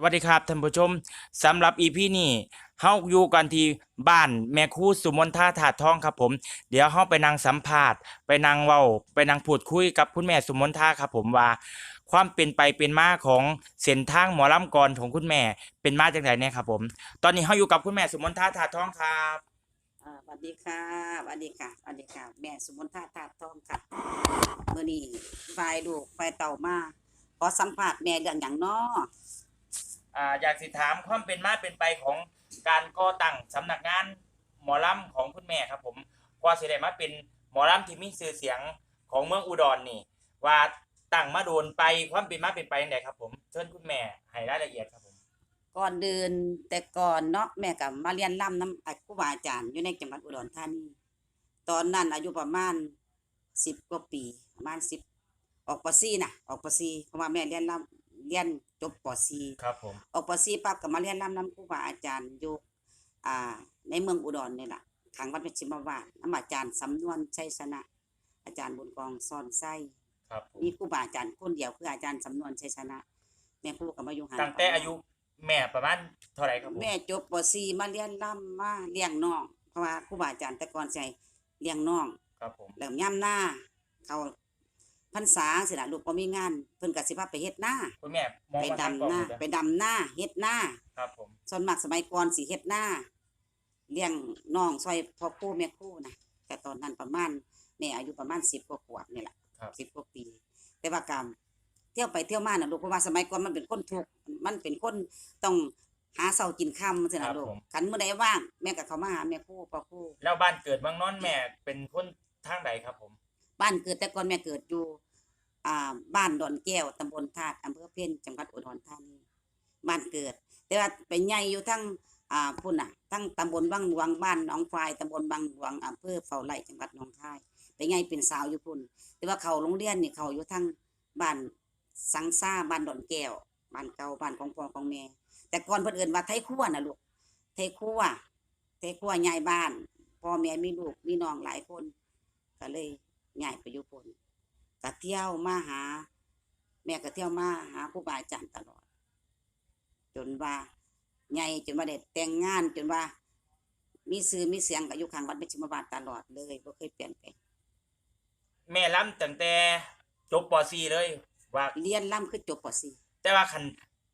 สวัสดีครับท่านผู้ชมสำหรับอีพีนี้เฮาอยู่กันที่บ้านแม่ครูสุมนทาถาดทองครับผม เดี๋ยวเฮาไปนั่งสัมภาษณ์ไปนั่งเว้า ไปนั่งพูดคุยกับคุณแม่สุมนทาครับผมว่า ความเป็นไปเป็นมาของเส้นทางหมอลำกรของคุณแม่เป็นมาจังไดเนี่ยครับผม ตอนนี้เฮาอยู่กับคุณแม่สุมนทาถาดทองครับสวัสดีค่ะสวัสดีค่ะสวัสดีค่ะ แม่สุมนทาตาทองค่ะเมื่อนี้ฝ่ายลูกฝ่ายเต่ามาขอสัมภาษณ์แม่เรื่องอย่างน้อ อ่าอยากสิถามความเป็นมาเป็นไปของการก่อตั้งสำนักงานหมอลำของคุณแม่ครับผมกว่าสิได้มาเป็นหมอลำที่มีชื่อเสียงของเมืองอุดรนี่ ว่าตั้งมาโดนไปความเป็นมาเป็นไปยังไงครับ ผมเชิญคุณแม่ให้รายละเอียดครับผมก่อนเดินแต่ก่อนเนาะแม่กับมาเรียนร่ำน้ำอัครูบาอาจารย์อยู่ในจังหวัดอุดรธานีตอนนั้นอายุประมาณสิบกว่าปี ประมาณสิบออกปสี่นะออกปสี่เพราะว่าแม่เรียนร่ำเรียน จบปสี่ครับผมออกปสี่ปั๊บก็มาเรียนรำน้ำครูบาอาจารย์อยู่อ่าในเมืองอุดรนี่แหละทางวัดเพชรมาวาดน้ำอาจารย์สำนวนชัยชนะ อาจารย์บุญกองซอนไส้ครับผมมีครูบาอาจารย์คนเดียวคืออาจารย์สำนวนชัยชนะ แม่ครูก็มาอยู่หันตั้งแต่อายุแม่ประมาณเท่าไหร่ครับผมแม่จบปสี่มาเรียนรำมาเลี้ยงน้องเพราะว่าครูบาอาจารย์แต่ก่อนใส่เลี้ยงน้องครับผมเริ่มย่ำหน้าเขา พรรษาสิล่ะลูกก็มีงานเพิ่นก็สิพาไปเฮ็ดหน้าคุณแม่มองไปมาทางดำกล้องหน้าดูนะไปดำหน้าเฮ็ดหน้า ครับผมส่วนมากสมัยก่อนสิเฮ็ดหน้าเลี้ยงน้องซอยพ่อครู่แม่ครู่นะแต่ตอนนั้นประมาณแม่อายุประมาณสิบกว่าขวบนี่แหละครับสิบกว่าปี แต่ว่ากรรมเที่ยวไปเที่ยวมาน่ะลูกเพราะว่าสมัยก่อนมันเป็นคนทุกข์มันเป็นคนต้องหาเสากินค่ำสินะลูกขันเมื่อใดว่างแม่ก็เข้ามาหาแม่ครู่พ่อครู่แล้วบ้านเกิดเมืองนอนแม่เป็นคนทางใดครับผม บ้านเกิดแต่ก่อนแม่เกิดอยู่อ่า บ้านดอนแก้วตำบลธาตุอำเภอเพ็ญจังหวัดอุดรธานีบ้านเกิด แต่ว่าไปใหญ่อยู่ทั้งอ่าพุ่นน่ะทั้งตำบลบางหลวงบ้านหนองควายตำบลบางหลวงอำเภอเฝ้าไร่จังหวัดหนองคายไปใหญ่เป็นสาวอยู่พุ่น แต่ว่าเขาโรงเรียนนี่เขาอยู่ทั้งบ้านสังซ่าบ้านดอนแก้วบ้านเก่าบ้านของพ่อของแม่แต่ก่อนเพิ่นเอินว่าไทครัวน่ะลูกไทครัวไทครัวย้ายบ้านพ่อแม่มีลูกมีน้องหลายคน ก็เลยย้ายไปอยู่พุ่น ก็เที่ยวมาหา แม่ก็เที่ยวมาหาครูบาอาจารย์ตลอด จนว่าใหญ่จนว่าได้แต่งงานจนว่า มีซื้อมีเสียงก็อยู่ข้างวัดเบญจมบาทตลอดเลยบ่เคยเปลี่ยนแปลงแม่ล้ำตั้งแต่จบป .4 เลย ว่าเรียนล่ำคือจบป .4 แต่ว่าคัน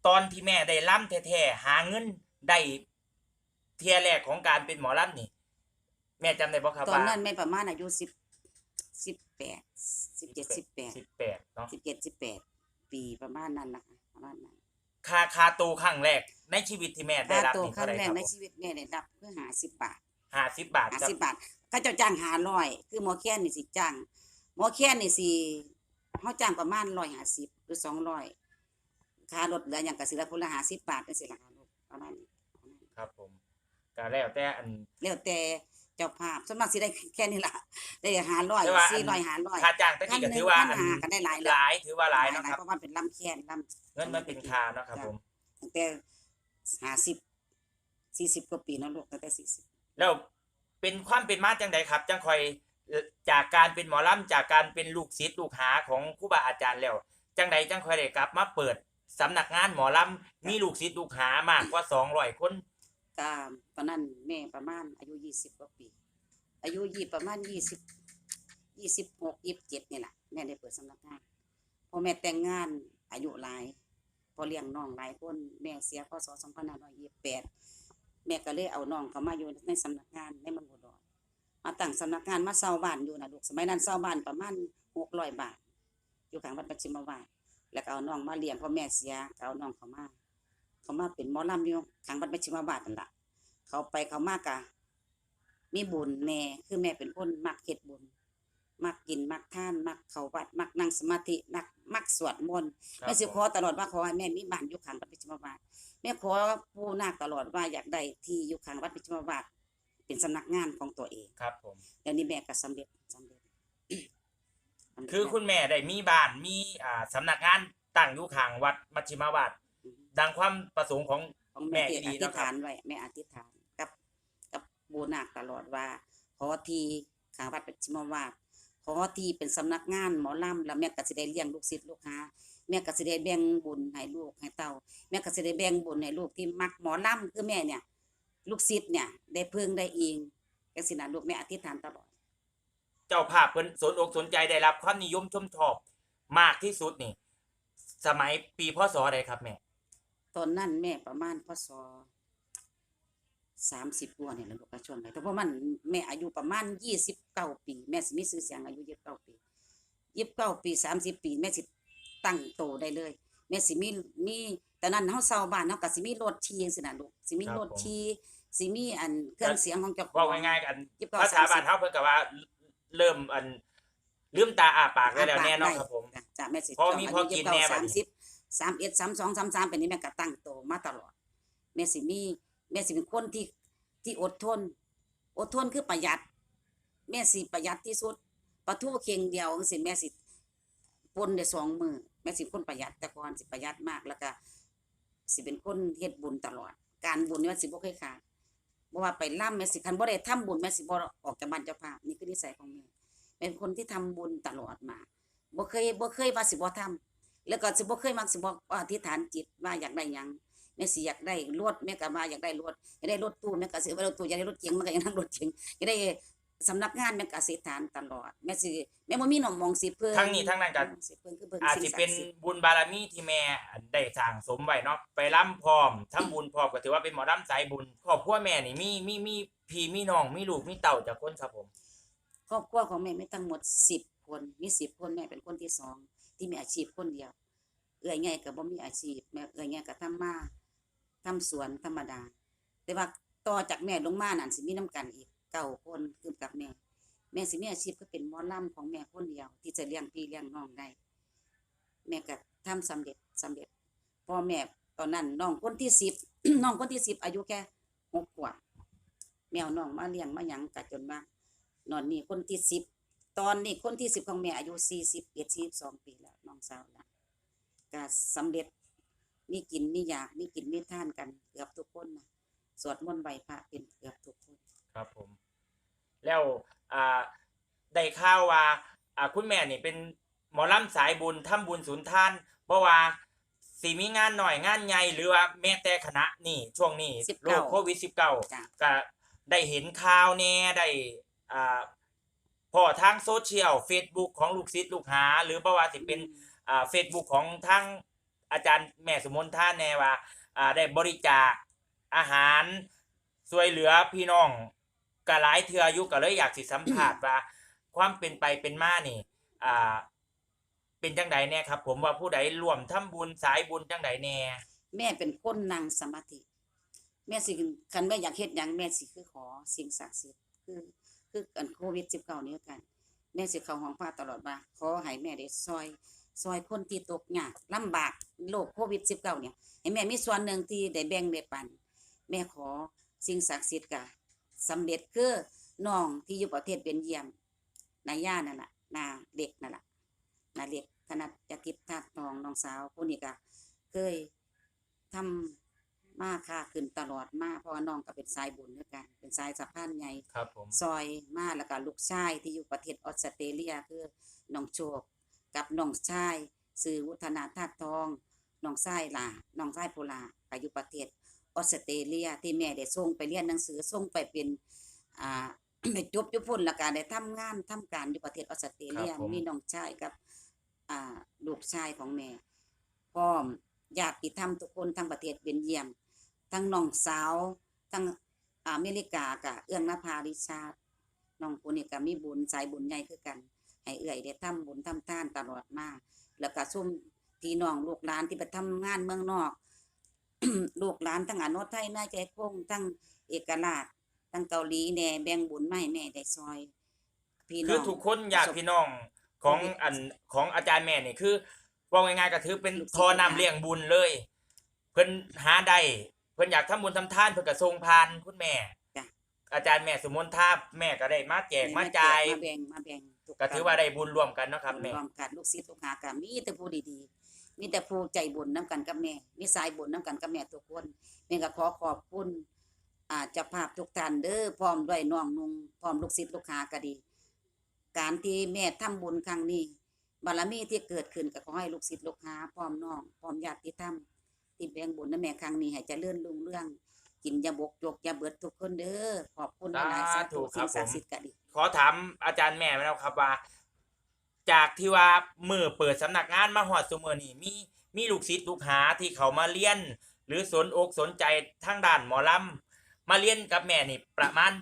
ตอนที่แม่ได้ล่ำแท้ๆหาเงินได้เทียแรกของการเป็นหมอล่ำนี่ แม่จำได้บ่ครับตอนว่านั้นแม่ประมาณอายุสิบ สิบแปดสิบเจ็ดสิบแปดสิบแปดเนาะสิบเจ็ดสิบแปดปีประมาณนั้นนะคะประมาณนั้นคาคาตูครั้งแรกในชีวิตที่แม่ได้ค่ารับตัวนี่ครั้เท่างไหร่แรคกรับในผมชีวิตแม่ได้รับคือหาสิบบาทห้าสิบบาทหาครับสิบบาทเขาเจ้าจ้างหาร้อยคือหมอแค้นนี่สิจ้างหมอแค้นนี่สิเขาจ้างประมาณร้อยห้าสิบหรือสองร้อยค่ารถเหลืออย่างกับสิละคนละห้าสิบบาทนั่นสิละค่ะลูกประมาณนี้ ครับผมก็แล้วแต่อันแล้วแต่ เจ้าภาพส่วนมากสิได้แค่นี้ล่ะได้หาร้อยแต่ว่าอัน สี่ร้อยหาร้อยค่าจ้างตะกี้ก็ถือว่าพันอันหาก็ได้หลายหแล้วลายถือว่าหลายเนาะครับเพราะว่าเป็นลำแค้นลำเงินมันเป็นคาเนาะครับผม ตั้งแต่ห้าสิบสี่สิบกว่าปีเนาะลูกตั้งแต่สี่สิบ แล้วเป็นความเป็นมาจังใดครับ จังคอยเอ่อจากการเป็นหมอลำจากการเป็นลูกศิษย์ลูกหาของครูบาอาจารย์แล้ว จังใดจังคอยได้กลับ มาเปิดสำนักงานหมอลำมีลูกศิษย์ลูกหามากกว่าสองร้อยคน ก็ตอนนั้นแม่ประมาณอายุยี่สิบกว่าปี อายุยี่ประมาณยี่สิบยี่สิบหกยี่สิบเจ็ดนี่แหละแม่ได้เปิดสำนักงานพอแม่แต่งงานอายุหลายพอเลี้ยงน้องหลายคนแม่เสียพศสองพันห้าร้อยยี่สิบแปดแม่ก็เลยเอาน้องเขามาอยู่ในสำนักงานในเมืองอุดรมาตั้งสำนักงานมาเช่าบ้านอยู่นะลูกสมัยนั้นเช่าบ้านประมาณหกร้อยบาท อยู่ข้างวัดปัจฉิมวาสแล้วก็เอาน้องมาเลี้ยงพ่อแม่เสียก็เอาน้องเขามาเขามาเป็นหมอลำอยู่ข้างวัดปัจฉิมวาสนั่นล่ะ เขาไปเขามากะมีบุญแม่คือแม่เป็นคนมักเฮ็ดบุญมักกินมักทานมักเข้าวัดมักนั่งสมาธินักมักสวดมนต์ครับแม่สิผมขอตลอดว่าขอให้แม่มีบ้านอยู่ข้างวัดปิจมวาสแม่ขอผู้นาคตลอดว่าอยากได้ที่อยู่ข้างวัดปิจมวาสเป็นสำนักงานของตัวเองครับผม เดี๋ยวนี้แม่ก็สำเร็จสำเร็จ คือคุณแม่ได้มีบ้านมีอ่าสำนักงานตั้งอยู่ข้างวัดมัชชิมาวาดดังความประสงค์ของ ของแม่ที่แม่อดีธิเนาะษครับ ฐานไว้แม่อธิษฐาน กับกับบูนาคตลอดว่าขอที่ข้างวัดปิจมวาสขอที่เป็นสำนักงานหมอลำแล้วแม่ก็สิได้เลี้ยงลูกศิษย์ลูกหาแม่ก็สิได้แบ่งบุญให้ลูกให้เต้าแม่ก็สิได้แบ่งบุญให้ลูกที่มักหมอลำคือแม่เนี่ย ลูกศิษย์เนี่ยได้เพิ่งได้อิงจังซี่นะลูกแม่อธิษฐานตลอด เจ้าภาพเพิ่นสนอกสนใจได้รับความนิยมชมชอบมากที่สุดนี่ สมัยปีพศใดครับแม่ ตอนนั้นแม่ประมาณพศ สามสิบกว่าเนี่ยแหละลูกกระช่วงไหนแต่เพราะมันแม่อายุประมาณยี่สิบเก้าปี แม่สิมีชื่อเสียงอายุยี่สิบเก้าปียี่สิบเก้าปีสามสิบปี แม่สิตั้งโตได้เลย แม่สิมีมีแต่นั้นเฮาเซาบ้านเฮาก็สิมีรถทีจังซี่น่ะลูกสิมีครับรถผมทีสิมีอันเครื่องเสียงของเจ้าขอเว้างง่ายๆกันยี่สิบเก้าภาษาสามสิบบ้านเฮาเพิ่นก็ว่าเริ่มอันลืมตาอาปากได้แล้วแน่นอนครับผม จ้ะแม่สิเพราะมีพอกินแน่บัสาดมนี้สิบสามเอ็ดสามสองสามสามเป็นนี้แม่ก็ตั้งโตมาตลอด แม่สิมี แม่สิเป็นคนที่ที่อดทน อดทนคือประหยัด แม่สิประหยัดที่สุดปลาทูเคียงเดียวจังสิแม่สิปนได้สองมือแม่สิเป็นคนประหยัดแต่ก่อนสิประหยัดมากแล้วก็สิเป็นคนเฮ็ดบุญตลอด การบุญนี่มันสิบ่เคยขาดบ่ว่าไปล่ำแม่สิคันบ่ได้ทำบุญแม่สิบ่ออกจากบ้านเจ้าภาพนี่คือนิสัยของแม่เป็นคนที่ทำบุญตลอดมาบ่เคยบ่เคยว่าสิบ่ทำแล้วก็สิบ่เคยมักสิบ่อธิษฐานจิตว่าอยากได้หยัง แม่สิอยากได้รถแม่ก็ว่าอยากได้รถอยากได้รถตู้แม่ก็สิว่ารถตู้อยากได้รถเก๋งแม่ก็อยากนั่งรถเก๋งอยากได้สำนักงานแม่ก็อธิษฐานตลอดแม่สิแม่บ่มีหนองมองสิเพิ่นทั้งนี้ทั้งนั้นก็สิเพิ่นคือเพิ่นอาจสิเป็นบุญบารมีที่แม่ได้สร้างสมไว้เนาะไปร่ำพร้อมทำบุญพร้อมก็ถือว่าเป็นหมอร่ำสายบุญครอบครัวแม่นี่มีมีมีพี่มีน้องมีลูกมีเต่าจากคนครับผมครอบครัวของแม่มีทั้งหมด10คนมี10คนแม่เป็นคนที่สองที่มีอาชีพคนเดียวเอื้อยใหญ่ก็บ่มีอาชีพแม่เอื้อยใหญ่ก็ทำมา ทำสวนธรรมดา แต่ว่าต่อจากแม่ลงมานั่นสิมีน้กันอีกเก้าคนคือกับแม่ แม่สิมีอาชีพก็เป็นมอลำของแม่คนเดียว ที่จะเลี้ยงพี่เลี้ยงน้องได้ แม่ก็ทำสำเร็จสำเร็จพ่อแม่ตอนนั้นน้องคนที่สิบน้องคนที่สิบอายุแค่หกขวบแมวน้องมาเลี้ยงมาหยังกัดจนมานอนนี่คนที่สิบตอนนี้คนที่สิบของแม่อายุสี่สิบเอ็ดสี่สองปีแล้วน้องสาวละก็สำเร็จ มีกินมีอยากมีกินมีท่านกันเกือบทุกคนนะสวดมนต์ไหวพระเป็นเกือบทุกคน ครับผม แล้วอ่าได้ข่าวว่าอ่าคุณแม่นี่เป็นหมอลำสายบุญทำบุญศูนย์ทานเพราะว่าสีมีงานหน่อยงานใหญ่หรือว่าแม้แต่คณะนี่ช่วงนี้19โรคโควิดสิบเก้าจ้ะ ก็ได้เห็นข่าวแน่ได้อ่าพอทางโซเชียล Facebook ของลูกศิษย์ลูกหา หรือบ่ว่าสิเป็น อ่าเฟซบุ๊กของทั้ง อาจารย์แม่สมุนท่านแน่ว่าอ่าได้บริจาคอาหารช่วยเหลือพี่น้องกหลายเทืออายุก็เลยอยากสิสัมผัสว่า ความเป็นไปเป็นมานี่อ่าเป็นจังใดแน่ครับ ผมว่าผู้ใดร่วมทำบุญสายบุญจังใดแน่แม่เป็นคนนั่งสมาธิ แม่สิคันแม่อยากเฮ็ดหยังแม่สิคือขอสิ่งศักดิ์สิทธิ์คือคืออันโควิด19นี้กัน แม่สิเข้าห้องพระตลอดว่าขอให้แม่ได้ซอย ซอยคนที่ตกยากลำบากโรคโควิด19เนี่ยให้แม่มีส่วนหนึ่งที่ได้แบ่งได้ปัน แม่ขอสิ่งศักดิ์สิทธิ์กะสำเร็จคือน้องที่อยู่ประเทศเบลเยียมนายย่านั่นน่ะนาเด็กนั่นล่ะนาเด็กธนัดจทิพย์ธาตุทองน้องสาวผู้นี้ก็เคยทำมาค้าขึ้นตลอดมาเพราะว่าน้องก็เป็นสายบุญด้วยกัน เป็นสายสะพานใหญ่ครับผมซอยมาแล้วก็ลูกชายที่อยู่ประเทศออสเตรเลียคือน้องโชค กับน้องชายสื่อวุฒนาธาตุทองน้องชายลาน้องชายโพลาก็อยู่ประเทศออสเตรเลียที่แม่ได้ส่งไปเรียนหนังสือส่งไปเป็นอ่าไปจบอยู่พุ่นแล้วก็ได้ทำงานทำการอยู่ประเทศออสเตรเลียมีน้องชายกับอ่าลูกชายของแม่พร้อมญาติธรรมทุกคนทั้งประเทศเบลเยียม ทั้งน้องสาวทั้งอเมริกากะเอื้องนภาริชาติน้องผู้นี้ก็มีบุญสายบุญใหญ่คือกัน ให้เอื้อยได้ทำบุญทำทานตลอดมาแล้วก็ซุ่มพี่น้องลูกหลานที่ไปทำงานเมืองนอก ลูกหลานทั้งอนุไทยนายใจคงทั้งเอกราชทั้งเกาหลีแหน่แบ่งบุญมาให้แม่ได้ซอย พี่น้คือองทุกคนอยากพี่น้องของอันของอาจารย์แม่นี่คือว่าง่ายๆก็ถือเป็นทอนำเลี้ยงบุญเลย เพิ่นหาได้เพิ่นอยากทำบุญทำทานเพิ่นก็ส่งผ่านคุณแม่จ้ะอาจารย์แม่สมนท่าแม่ก็ได้มาแจกมาจ่ายมาแบ่งมาแบ่งทุ ก็ถือว่าได้บุญร่วมกันเนาะครับแม่รวมกันลูกศิษย์ลูกหาก็มีแต่ผู้ดีๆ มีแต่ผู้ใจบุญน้ำกันกับแม่มีสายบุญน้ำกันกับแม่ทุกคนแม่ก็ขอขอบคุณอ่าเจ้าภาพทุกท่านเด้อพร้อมด้วยน้องนุงพร้อมลูกศิษย์ลูกหาก็ดี การที่แม่ทำบุญครั้งนี้ บารมีที่เกิดขึ้นก็ขอให้ลูกศิษย์ลูกหาพร้อมน้องพร้อมญาติธรรมที่แบ่งบุญนะแม่ครั้งนี้ให้เจริญรุ่งเรื่องกินอยาบกจกอยาเบิดทุกคนเด้อขอบคุณหลายๆสาธุสิ่งศักดิ์สิทธิ์ก็ดี ขอถามอาจารย์แม่ไหมครับว่า จากที่ว่ามือเปิดสำนักงานมาหอดสุเมอนี่มีมีลูกศิษย์ลูกหาที่เขามาเรียน หรือสนอกสนใจทางด้านหมอลำมาเรียนกับแม่นี่ประมาณ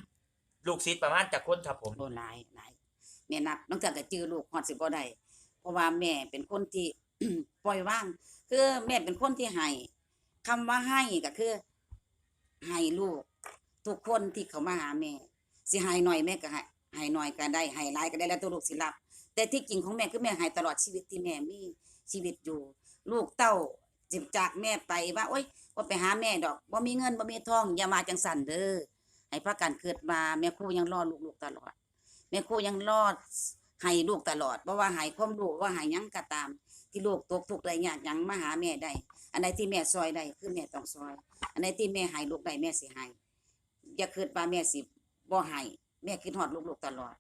ลูกศิษย์ประมาณจากคนครับผมโอ้หลายหลายแม่นับน้องเถื่อก็จื้อลูกฮอดสิบ่ได้เพราะว่าแม่เป็นคนที่ ปล่อยว่าง คือแม่เป็นคนที่ให้คำว่าให้ก็คือให้ลูก ทุกคนที่เขามาหาแม่สิให้หน่อยแม่ก็ให้ ให้หน่อยก็ได้ให้หลายก็ได้แล้วตัวลูกสิรับ แต่ที่จริงของแม่คือแม่ให้ตลอดชีวิตที่แม่มีชีวิตอยู่ ลูกเต้าจิบจากแม่ไปว่าโอ๊ยว่าไปหาแม่ดอกว่ามีเงินว่ามีทองอย่ามาจังสันเด้อให้พากันเกิดมาแม่ครูยังรอดลูกๆตลอด แม่ครูยังรอดให้ลูกตลอดเพราะว่าให้ความรู้ว่าห้หยังก็ตาม ที่ลูกตกทุกข์ได้ยากยังมาหาแม่ได้ อันใดที่แม่ซอยได้คือแม่ต้องซอย อันใดที่แม่ให้ลูกได้แม่สิให้อย่าคิดว่าแม่สิบ่ให้ แม่คิดฮอดลูกๆตลอด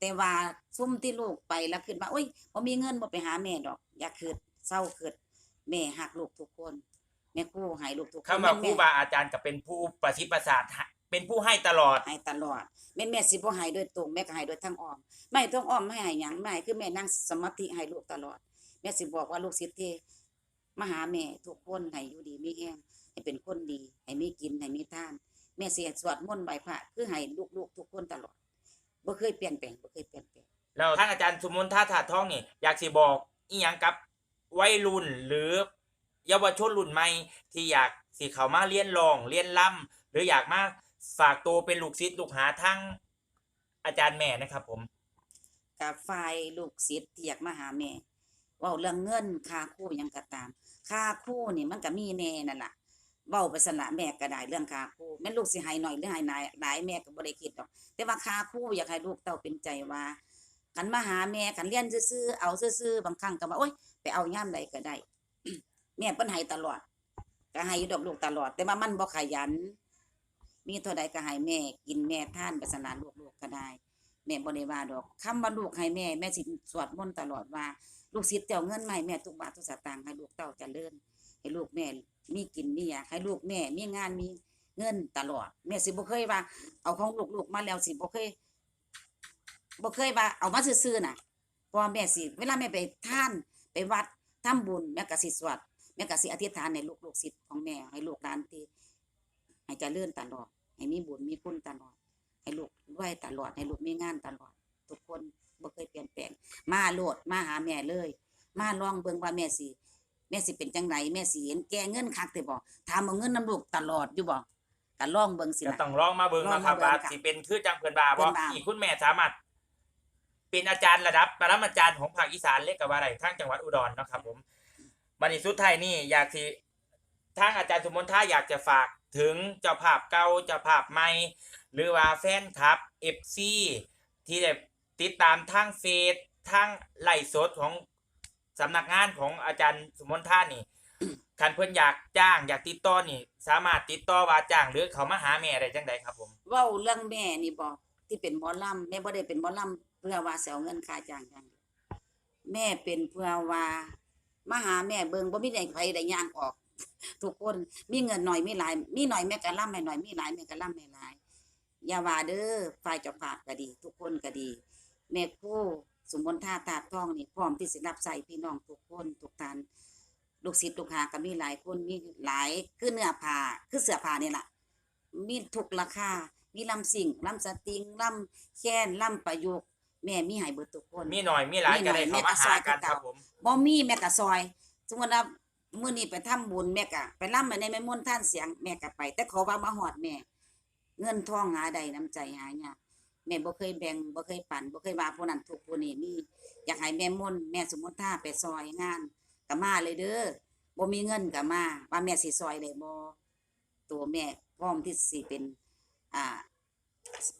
แต่ว่าซุ่มที่ลูกไปแล้วคิดว่าโอ๊ยบ่มีเงินบ่ไปหาแม่ดอก อย่าคิดเศร้าคิดแม่ฮักลูกทุกคน แม่ครูให้ลูกทุกคนคำว่าครูแม่บาอาจารย์ก็เป็นผู้ประสิทธิ์ประสาทให้เป็นผู้ให้ตลอดให้ตลอดแม่นแม่สิบ่ให้โดยตรงแม่ก็ให้โดยทางอ้อมไม่ต้องอ้อมไม่ให้หยังไม่ให้คือแม่นั่งสมาธิให้ลูกตลอด แม่สิบอกว่าลูกศิษย์ที่มาหาแม่ทุกคนให้อยู่ดีมีแห้งให้เป็นคนดีให้มีกินให้มีทาน แม่เสียสวดมนต์ไหว้พระคือให้ลูกๆทุกคนตลอดบ่เคยเปลี่ยนแปลงบ่เคยเปลี่ยนแปลง แล้วท่านอาจารย์สมนท่าถาดทองนี่อยากสิบอกอีหยังกับวัยรุ่นหรือ เยาวชนรุ่นใหม่ที่อยากสิเขามาเรียนร้องเรียนล่ำหรืออยากมาฝากตัวเป็นลูกศิษย์ลูกหาทั้งอาจารย์แม่นะครับ ผม กับฝ่ายลูกศิษย์ที่อยากมาหาแม่เว้าเรื่องเงินค่าครูหยังก็ตาม ค่าครูนี่มันก็มีแน่นั่นล่ะ เว้าไปสนะแม่ก็ได้เรื่องคาครูแม่ลูกสิให้หน่อยหรือให้หลายหลายแม่ก็บ่ได้คิดดอก แต่ว่าคาครูอยากให้ลูกเต้าเป็นใจว่าคันมาหาแม่คันเรียนซื่อๆเอาซื่อๆบางครั้งก็ว่าโอ๊ยไปเอาย่ามใดก็ได้ แม่เพิ่นให้ตลอดก็ให้อยู่ดอกลูกตลอด แต่ว่ามันบ่ขยัน มีเท่าใดก็ให้แม่ กินแม่ท่านไปสนานลูกๆก็ได้ แม่บ่ได้ว่าดอกคำว่าลูกให้แม่แม่สิสวดมนต์ตลอดว่า ลูกศิษย์เจ้าเงินให้แม่ทุกบาททุกสตางค์ให้ลูกเต้าเจริญให้ลูกแม่ มีกินมีอยากให้ลูกแม่มีงานมีเงินตลอด แม่สิบ่เคยว่า เอาของลูกๆมาแล้วสิบ่เคยบ่เคยว่าเอามาซื่อๆน่ะเพราะแม่สิ เวลาแม่ไปท่านไปวัดทำบุญแม่ก็สิสวดแม่ก็สิอธิษฐานให้ลูกๆศิษย์ของแม่ให้ลูกหลานที่ให้เจริญตลอดให้มีบุญมีคุณตลอด ให้ลูกรวยตลอดให้ลูกมีงานตลอด ทุกคนบ่เคยเปลี่ยนแปลง มาโลดมาหาแม่เลย มาลองเบิ่งว่าแม่สิ ม่สิเป็นจังไดแม่สิเห็นแก่เงินคักแต่บ่ถามเอาเงินนํลูกตลอดอยู่บ่ก็ลองเบิ่งสิก็ล่ะ ต้องลองมาเบิ่งลองนะมาครับเบิ่งว่าค่ะสิเป็นคือจังเพิ่นบาเพิ่บ่นว่า ที่คุณแม่สามารถ เป็นอาจารย์ระดับปรมาจารย์ของภาคอีสานเรียกกับว่าอะไรทางจังหวัดอุดรเนาะครับ ผมบัดนี้สุดท้ายนี่อยากสิทางอาจารย์สมมติถ้าอยากจะฝากถึงเจ้าภาพเก่าเจ้าภาพใหม่หรือว่าแฟนคลับ FC ที่ได้ติดตามทางเฟซทางไลฟ์สดของ สำนักงานของอาจารย์สมมติท่านี่คันเพิ่นอยากจ้างอยากติดต่อนี่ สามารถติดต่อว่าจ้างหรือเขามาหาแม่ได้จังไดครับผมเว้าเรื่องแม่นี่บ่ที่เป็นหมอลำแม่บ่ได้เป็นหมอลำเพื่อว่าสิเอาเงินค่าจ้างอย่างเดียวแม่เป็นเพื่อว่ามาหาแม่เบิงบ่มีได้ไผได้ย่างออก ทุกคนมีเงินหน่อยมีหลาย มีหน่อยแม่ก็ล่ำให้หน่อยมีหลายแม่ก็ล่ำให้หลายอย่าว่าเด้อฝ่ายเจ้าภาพก็ดี ทุกคนก็ดี แม่ครูสมมติท่าตาดทองนี่พร้อมที่สิรับใส่พี่น้องทุกคนทุกท่านลูกศิษย์ลูกหาก็มีหลายคนมีหลายคือเนื้อผ้าคือเสื้อผ้านี่ล่ะมีทุกราคา มีลำสิ่งลำสติงลำแค้นลำประยุกต์แม่มีให้เบิดทุกคนมีหน่อยมีหลายมีหน่ก็อยได้แม่เขาก็มาซหาอยกันคือเก่าครับผมบ่มีแม่ก็ซอยสมมุติว่ามื้อนี้ไปทำบุญแม่ก็ไปล่ำในแม่มนต์ท่านเสียงแม่ก็ไป แต่ขอว่ามาฮอดแม่ เงินทองหาได้น้ำใจหายาก แม่บ่เคยแบ่งบ่เคยปันบ่เคยว่าผู้นั้นทุกผู้นี้มีอยากให้แม่มนต์แม่สมมุติท่าไปซอยงานก็มาเลยเด้อบ่มีเงินก็มาว่าแม่สิซอยได้บ่ตัวแม่พร้อมที่สิเป็น อ่า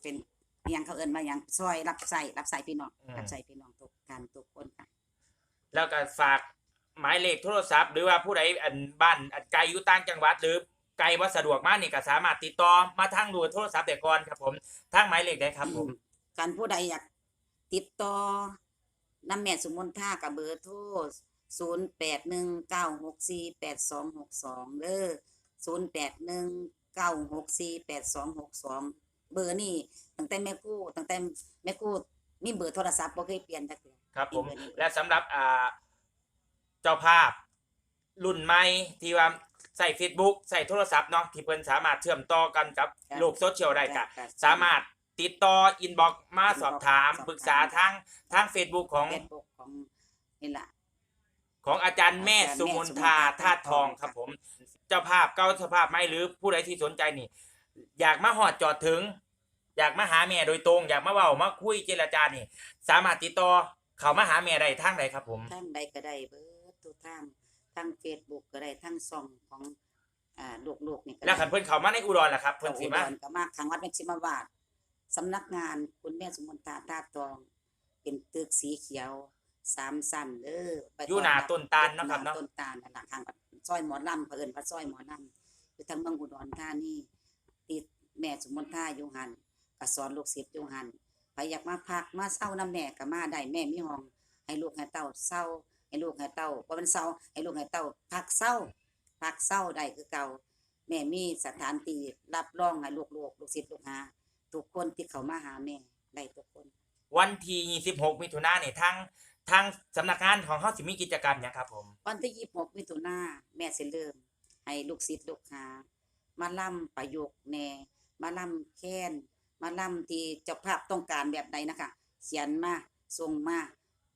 เป็นอิหยังเขาเอิ้นมาหยังซอยรับใส่รับใส่พี่น้องรับใส่พี่น้องทุกท่านทุกคนค่ะแล้วก็ฝากหมายเลขโทรศัพท์ หรือว่าผู้ใดอันบ้านอันไกลอยู่ต่างจังหวัดหรือ ไกลว่าสะดวกมากนี่ก็สามารถติดต่อมาทางดูโทรศัพท์แต่ก่อนครับ ผมทางหมายเลขได้ครับ ผมการผู้ใดอยากติดต่อน้ำแม่สุมนท่ากับเบอร์โทรศูนย์แปดหนึ่งเก้าหกสี่แปดสองหกสองเด้อศูนย์แปดหนึ่งเก้าหกสี่แปดสองหกสองเบอร์นี่ตั้งแต่แม่กู้ตั้งแต่แม่กู้มีเบอร์โทรศัพท์บ่เคยเปลี่ยนจักเทื่อครับ ผมเป็นแบบนี้และสำหรับอ่าเจ้าภาพ รุ่นใหม่ที่ว่า ใส่ Facebook ใส่โทรศัพท์เนาะที่เพิ่นสามารถเชื่อมต่อกันกับโลกโซเชียลได้กะสามารถติดต่ออินบ็อกมาสอบถามสอบถามปรึกษาทางทาง Facebook ของเฟซบุ๊กของนี่ล่ะของอาจารย์แม่อาจารย์แม่สุมนทาสุมนทาธาตุทองธาตุทองครับผม เจ้าภาพเก้าเจ้าภาพไม่หรือผู้ใดที่สนใจนี่ อยากมาหอดจอดถึง อยากมาหาแม่โดยตรง อยากมาเว้ามาคุยเจรจานี่ สามารถติดต่อเขามาหาแม่ได้ทางใดครับผม ทางใดก็ได้เบิดทุกทาง ทางเฟซบุ๊กก็ได้ทางช่องของอ่าลูกๆนี่ก็ได้แล้วขันเพิ่นเขามาในอุดรล่ะครับเพิ่เพิ่นนสิสิมามาก็มาทางวัดเมชิมาวาดสำนักงานคุณแม่สมนตาตาตอง เป็นตึกสีเขียวสามสั้นเด้อไปอยู่หน้าต้นตาลเนาะครับเนาะ ต้นตาลนั่นล่ะทางวัดซอยหมอลำเพิ่นว่าซอยหมอลำอยู่ทางเมืองอุดรธานีติดแม่สมนตาอยู่หันก็สอนลูกศิษย์อยู่หันใครอยากมาพักมาเศร้าน้ำแม่ก็มาได้แม่มีห้อง ให้ลูกให้เต้าเศร้า ให้ลูกให้เต้าบ่เป็นเศร้าให้ลูกให้เต้าพักเศร้าพักเศร้าได้คือเก่าแม่มีสถานที่รับรองให้ลูกๆลูกศิษย์ลูกหาทุกคนที่เขามาหาแม่ได้ทุกคน วันที่ 26 มิถุนายนนี่ทางทางสำนักงานของเฮาสิมีกิจกรรมหยังครับผมวันที่ยี่สิบหกมิถุนาแม่สิเริ่ม ให้ลูกศิษย์ลูกหามาล่ำประโยคแน่มาล่ำแค้นมาล่ำที่เจ้าภาพต้องการแบบใดนะคะเขียนมาส่งมา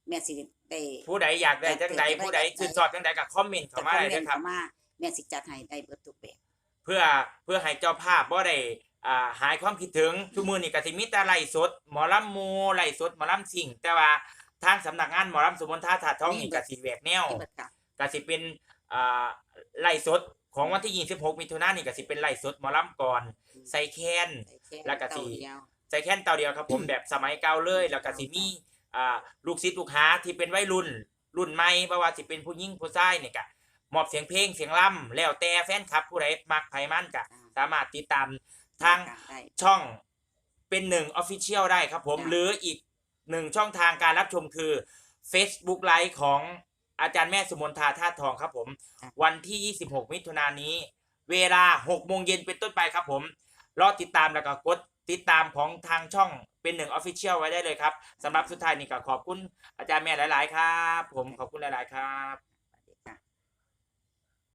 แม่สิได้ผู้ใดอยากได้จังใดอยากได้ผู้ใดจังใดชื่นชอบจังใดก็คอมเมนต์เข้ามาได้จะเลยครับเข้ามาแม่สิจัดให้ได้เบิดทุกแบบเพื่อเพื่อให้เจ้าภาพบ่ได้อ่าหายความคิดถึงทุกมือนี่ก็สิมีแต่ไล่สดหมอลำหมูไล่สดหมอลำสิ่ง แต่ว่าทางสำนักงานหมอลำสมนทาถาดทองนี่ก็สิแหวกแนวที่เบิดค่ะก็สิเป็นอ่าไล่สดของวันที่ 26มิถุนายนนี่ก็สิเป็นไล่สดหมอลำก่อนใส่แคนใส่ค่แล้วก็สิเต้าเดียวใส่แค่นเตาเดียวครับผมแบบสมัยเก่าเลย แล้วก็สิมี อ่าลูกศิษย์ลูกหาที่เป็นวัยรุ่น รุ่นใหม่บ่ว่าสิเป็นผู้หญิงผู้ชายนี่ก็มอบเสียงเพลงเสียงล่ำแล้วแต่แฟนคลับผู้ใดมักไผมันก็สามารถติดตามทางได้ช่องเป็นหนึ่งออฟฟิเชียลได้ครับผมจ้ะหรืออีกหนึ่งช่องทางการรับชมคือ Facebook ไลฟ์ของอาจารย์แม่สุมนทาธาตุทองครับผม วันที่ 26 มิถุนายนนี้ เวลา 6 โมงเย็นเป็นต้นไปครับผม รอติดตามแล้วก็กด ติดตามของทางช่องเป็นหนึ่งออฟฟิเชียลไว้ได้เลยครับสำหรับสุดท้ายนี่ก็ขอบคุณอาจารย์แม่หลาย ๆ ครับ ผมขอบคุณหลาย ๆ ครับ